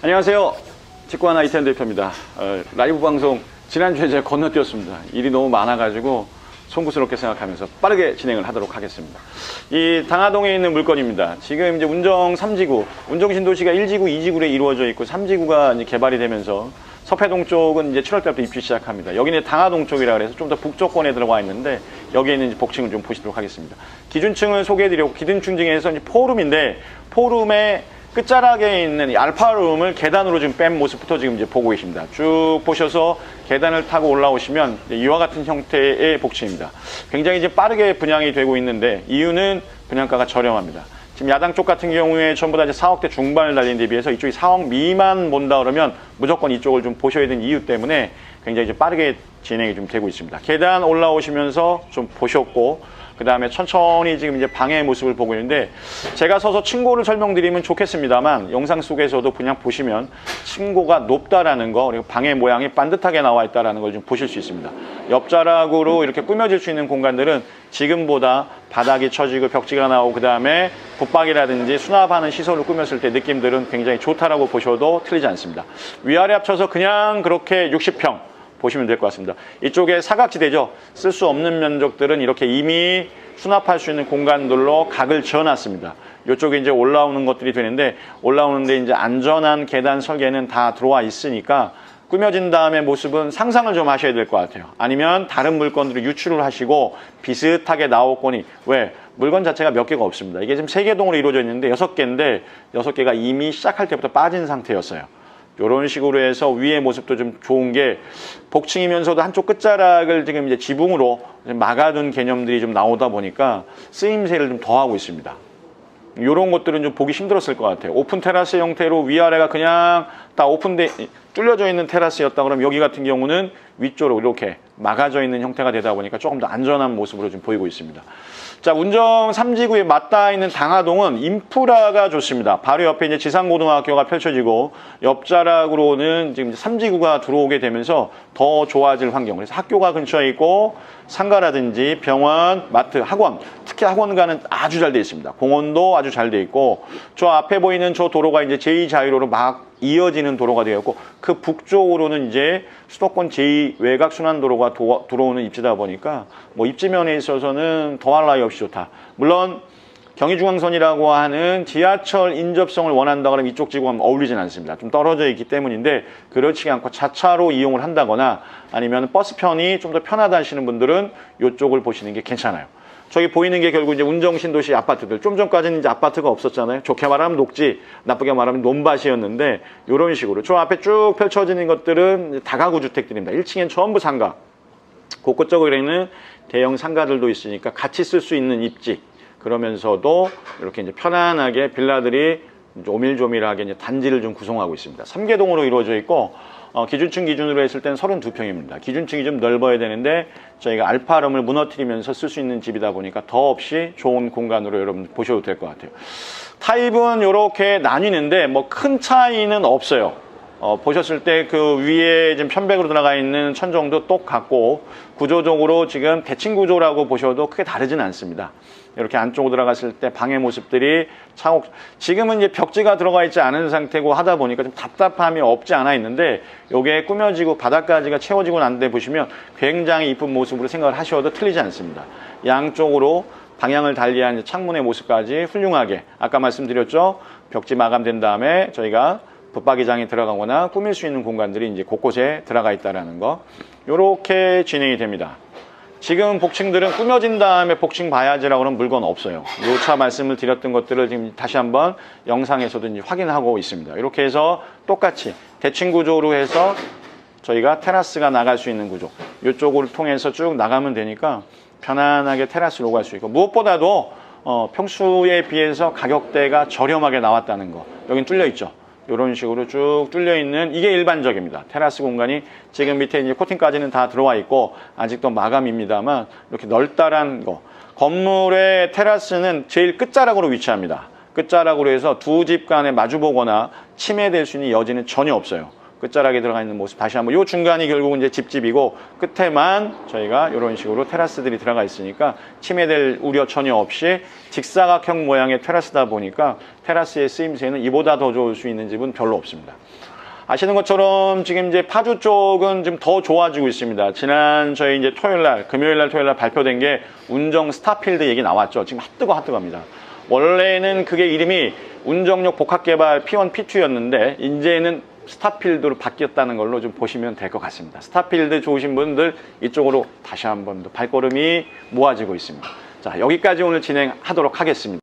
안녕하세요. 직구하나 이태현 대표입니다. 어, 라이브 방송 지난주에 제가 건너뛰었습니다. 일이 너무 많아가지고 송구스럽게 생각하면서 빠르게 진행을 하도록 하겠습니다. 이 당하동에 있는 물건입니다. 지금 이제 운정 3지구, 운정 신도시가 1지구, 2지구로 이루어져 있고 3지구가 이제 개발이 되면서 서패동 쪽은 이제 7월 달부터 입주 시작합니다. 여기는 당하동 쪽이라 그래서 좀 더 북쪽권에 들어가 있는데 여기에 있는 복층을 좀 보시도록 하겠습니다. 기준층을 소개해드리고 기준층 중에서 포룸인데 포룸의 끝자락에 있는 이 알파룸을 계단으로 지금 뺀 모습부터 지금 이제 보고 계십니다. 쭉 보셔서 계단을 타고 올라오시면 이와 같은 형태의 복층입니다. 굉장히 이제 빠르게 분양이 되고 있는데 이유는 분양가가 저렴합니다. 지금 야당 쪽 같은 경우에 전부 다 이제 4억대 중반을 달린 데 비해서 이쪽이 4억 미만 본다 그러면 무조건 이쪽을 좀 보셔야 되는 이유 때문에 굉장히 이제 빠르게 진행이 좀 되고 있습니다. 계단 올라오시면서 좀 보셨고 그 다음에 천천히 지금 이제 방의 모습을 보고 있는데 제가 서서 층고를 설명드리면 좋겠습니다만 영상 속에서도 그냥 보시면 층고가 높다라는 거 그리고 방의 모양이 반듯하게 나와 있다라는 걸 좀 보실 수 있습니다. 옆자락으로 이렇게 꾸며질 수 있는 공간들은 지금보다 바닥이 쳐지고 벽지가 나오고 그 다음에 붙박이라든지 수납하는 시설을 꾸몄을 때 느낌들은 굉장히 좋다라고 보셔도 틀리지 않습니다. 위아래 합쳐서 그냥 그렇게 60평 보시면 될 것 같습니다. 이쪽에 사각지대죠. 쓸 수 없는 면적들은 이렇게 이미 수납할 수 있는 공간들로 각을 지어놨습니다. 이쪽에 이제 올라오는 것들이 되는데 올라오는데 이제 안전한 계단 설계는 다 들어와 있으니까 꾸며진 다음에 모습은 상상을 좀 하셔야 될 것 같아요. 아니면 다른 물건들을 유출을 하시고 비슷하게 나오거니 왜 물건 자체가 몇 개가 없습니다. 이게 지금 세 개 동으로 이루어져 있는데 여섯 개인데 여섯 개가 이미 시작할 때부터 빠진 상태였어요. 이런 식으로 해서 위의 모습도 좀 좋은 게 복층이면서도 한쪽 끝자락을 지금 이제 지붕으로 막아둔 개념들이 좀 나오다 보니까 쓰임새를 좀 더하고 있습니다. 이런 것들은 좀 보기 힘들었을 것 같아요. 오픈 테라스 형태로 위아래가 그냥 다 오픈돼 뚫려져 있는 테라스였다 그러면 여기 같은 경우는 위쪽으로 이렇게 막아져 있는 형태가 되다 보니까 조금 더 안전한 모습으로 좀 보이고 있습니다. 자, 운정 3지구에 맞닿아 있는 당하동은 인프라가 좋습니다. 바로 옆에 이제 지상고등학교가 펼쳐지고 옆자락으로는 지금 3지구가 들어오게 되면서 더 좋아질 환경. 그래서 학교가 근처에 있고 상가라든지 병원, 마트, 학원, 특히 학원가는 아주 잘 돼 있습니다. 공원도 아주 잘 돼 있고 저 앞에 보이는 저 도로가 이제 제2자유로로 막 이어지는 도로가 되었고 그 북쪽으로는 이제 수도권 제2 외곽 순환 도로가 도- 들어오는 입지다 보니까 뭐 입지면에 있어서는 더할 나위 없이 좋다. 물론 경의중앙선이라고 하는 지하철 인접성을 원한다 그러면 이쪽 지구하면 어울리진 않습니다. 좀 떨어져 있기 때문인데 그렇지 않고 자차로 이용을 한다거나 아니면 버스편이 좀 더 편하다 하시는 분들은 이쪽을 보시는 게 괜찮아요. 저기 보이는 게 결국 이제 운정신도시 아파트들. 좀 전까지는 이제 아파트가 없었잖아요. 좋게 말하면 녹지, 나쁘게 말하면 논밭이었는데 이런 식으로 저 앞에 쭉 펼쳐지는 것들은 다가구 주택들입니다. 1층엔 전부 상가. 곳곳적으로는 대형 상가들도 있으니까 같이 쓸 수 있는 입지. 그러면서도 이렇게 이제 편안하게 빌라들이 오밀조밀하게 이제 단지를 좀 구성하고 있습니다. 3개동으로 이루어져 있고 어, 기준층 기준으로 했을 때는 32평입니다. 기준층이 좀 넓어야 되는데 저희가 알파룸을 무너뜨리면서 쓸 수 있는 집이다 보니까 더없이 좋은 공간으로 여러분 보셔도 될 것 같아요. 타입은 이렇게 나뉘는데 뭐 큰 차이는 없어요. 어, 보셨을 때 그 위에 지금 편백으로 들어가 있는 천정도 똑같고 구조적으로 지금 대칭 구조라고 보셔도 크게 다르진 않습니다. 이렇게 안쪽으로 들어갔을 때 방의 모습들이 차곡 지금은 이제 벽지가 들어가 있지 않은 상태고 하다 보니까 좀 답답함이 없지 않아 있는데 요게 꾸며지고 바닥까지가 채워지고 난 데 보시면 굉장히 이쁜 모습으로 생각을 하셔도 틀리지 않습니다. 양쪽으로 방향을 달리한 창문의 모습까지 훌륭하게 아까 말씀드렸죠 벽지 마감된 다음에 저희가 붙박이장에 들어가거나 꾸밀 수 있는 공간들이 이제 곳곳에 들어가 있다라는 거 이렇게 진행이 됩니다. 지금 복층들은 꾸며진 다음에 복층 봐야지라고 하는 물건 없어요. 요차 말씀을 드렸던 것들을 지금 다시 한번 영상에서도 확인하고 있습니다. 이렇게 해서 똑같이 대칭 구조로 해서 저희가 테라스가 나갈 수 있는 구조 이쪽을 통해서 쭉 나가면 되니까 편안하게 테라스로 갈 수 있고 무엇보다도 어, 평수에 비해서 가격대가 저렴하게 나왔다는 거 여긴 뚫려 있죠 이런 식으로 쭉 뚫려 있는 이게 일반적입니다. 테라스 공간이 지금 밑에 이제 코팅까지는 다 들어와 있고 아직도 마감입니다만 이렇게 넓다란 거. 건물의 테라스는 제일 끝자락으로 위치합니다. 끝자락으로 해서 두 집 간에 마주보거나 침해될 수 있는 여지는 전혀 없어요 끝자락에 들어가 있는 모습 다시 한번 요 중간이 결국은 이제 집집이고 끝에만 저희가 이런 식으로 테라스들이 들어가 있으니까 침해될 우려 전혀 없이 직사각형 모양의 테라스다 보니까 테라스의 쓰임새는 이보다 더 좋을 수 있는 집은 별로 없습니다. 아시는 것처럼 지금 이제 파주 쪽은 좀더 좋아지고 있습니다. 지난 저희 이제 토요일 날, 금요일 날, 토요일 날 발표된 게 운정 스타필드 얘기 나왔죠. 지금 핫뜨거 핫뜨거입니다. 원래는 그게 이름이 운정역 복합개발 P1, P2였는데 이제는 스타필드로 바뀌었다는 걸로 좀 보시면 될 것 같습니다. 스타필드 좋으신 분들 이쪽으로 다시 한 번 더 발걸음이 모아지고 있습니다. 자, 여기까지 오늘 진행하도록 하겠습니다.